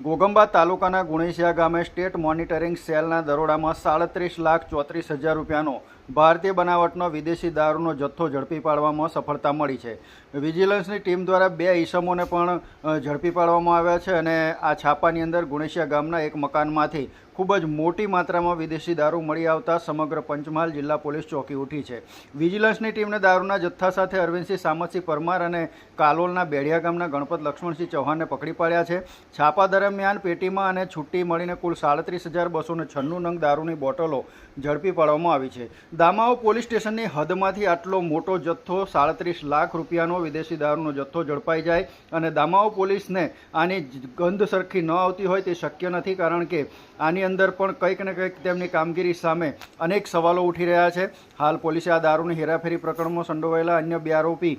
ઘોગંબા તાલુકાના ગુણેશિયા ગામે state monitoring સેલના દરોડામાં સાડત્રીસ લાખ ચોત્રીસ હજાર રૂપિયાનો ભારતીય બનાવટનો વિદેશી દારૂનો જથ્થો ઝડપી પાડવામાં સફળતા મળી છે. વિજિલન્સની ટીમ દ્વારા બે ઈસમોને પણ ઝડપી પાડવામાં આવ્યા છે અને આ છાપાની અંદર ગુણેશિયા ગામના એક મકાનમાંથી ખૂબ જ મોટી માત્રામાં વિદેશી દારૂ મળી આવતા સમગ્ર પંચમહાલ જિલ્લા પોલીસ ચોકી ઉઠી છે. વિજિલન્સની ટીમને દારૂના જથ્થા સાથે અરવિંદસિંહ સામતસિંહ પરમાર અને કાલોલના બેડિયા ગામના ગણપત લક્ષ્મણસિંહ ચૌહાણને પકડી પાડ્યા છે. છાપા દરમિયાન પેટીમાં અને છુટ્ટી મળીને કુલ સાડત્રીસ હજાર બસો છન્નું નંગ દારૂની બોટલો ઝડપી પાડવામાં આવી છે. દામાઓ પોલીસ સ્ટેશનની હદમાંથી આટલો મોટો જથ્થો સાડત્રીસ લાખ રૂપિયાનો વિદેશી દારૂનો જથ્થો ઝડપાઈ જાય અને દામાઓ પોલીસને આની ગંધ સરખી ન આવતી હોય તે શક્ય નથી કારણ કે આની અંદર પણ કંઈક ને કંઈક તેમની કામગીરી સામે અનેક સવાલો ઉઠી રહ્યા છે. હાલ પોલીસે આ દારૂની હેરાફેરી પ્રકરણમાં સંડોવાયેલા અન્ય બે આરોપી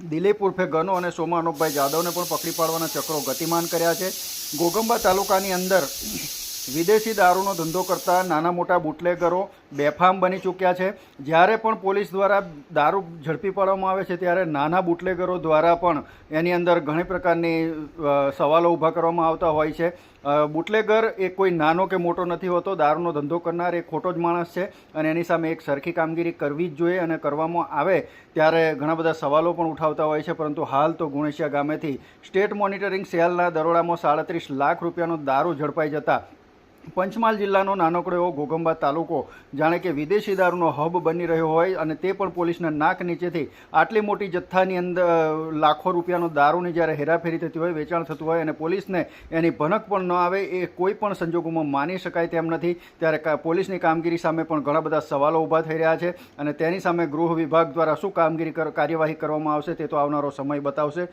દિલીપ ઉર્ફે ગનો અને સોમા અનુપભાઈ જાદવને પણ પકડી પાડવાના ચક્રો ગતિમાન કર્યા છે. ગોગંબા તાલુકાની અંદર વિદેશી દારૂનો ધંધો કરતા નાના મોટા બુટલેગરો બેફામ બની ચૂક્યા છે. જ્યારે પણ પોલીસ દ્વારા દારૂ ઝડપી પાડવામાં આવે છે, ત્યારે નાના બુટલેગરો દ્વારા પણ એની અંદર ઘણી પ્રકારની સવાલો ઊભા કરવામાં આવતા હોય છે. બુટલેગર એ કોઈ નાનો કે મોટો નથી હોતો, દારૂનો ધંધો કરનાર એ ખોટો જ માણસ છે અને એની સામે એક સરખી કામગીરી કરવી જ જોઈએ અને કરવામાં આવે ત્યારે ઘણા બધા સવાલો પણ ઉઠાવતા હોય છે. પરંતુ હાલ તો ગુણેશિયા ગામેથી સ્ટેટ મોનિટરિંગ સેલના દરોડામાં સાડત્રીસ લાખ રૂપિયાનો દારૂ ઝડપાઈ જતા પંચમહાલ જિલ્લાનો નાનકડો એવો ઘોઘંબા તાલુકો, જાણે કે વિદેશી દારૂનો હબ બની રહ્યો હોય અને તે પણ પોલીસના નાક નીચેથી આટલી મોટી જથ્થાની અંદર લાખો રૂપિયાનો દારૂની જ્યારે હેરાફેરી થતી હોય, વેચાણ થતું હોય અને પોલીસને એની ભનક પણ ન આવે, એ કોઈ પણ સંજોગોમાં માની શકાય તેમ નથી. ત્યારે પોલીસની કામગીરી સામે પણ ઘણા બધા સવાલો ઊભા થઈ રહ્યા છે અને તેની સામે ગૃહ વિભાગ દ્વારા શું કામગીરી કાર્યવાહી કરવામાં આવશે તે તો આવનારો સમય બતાવશે.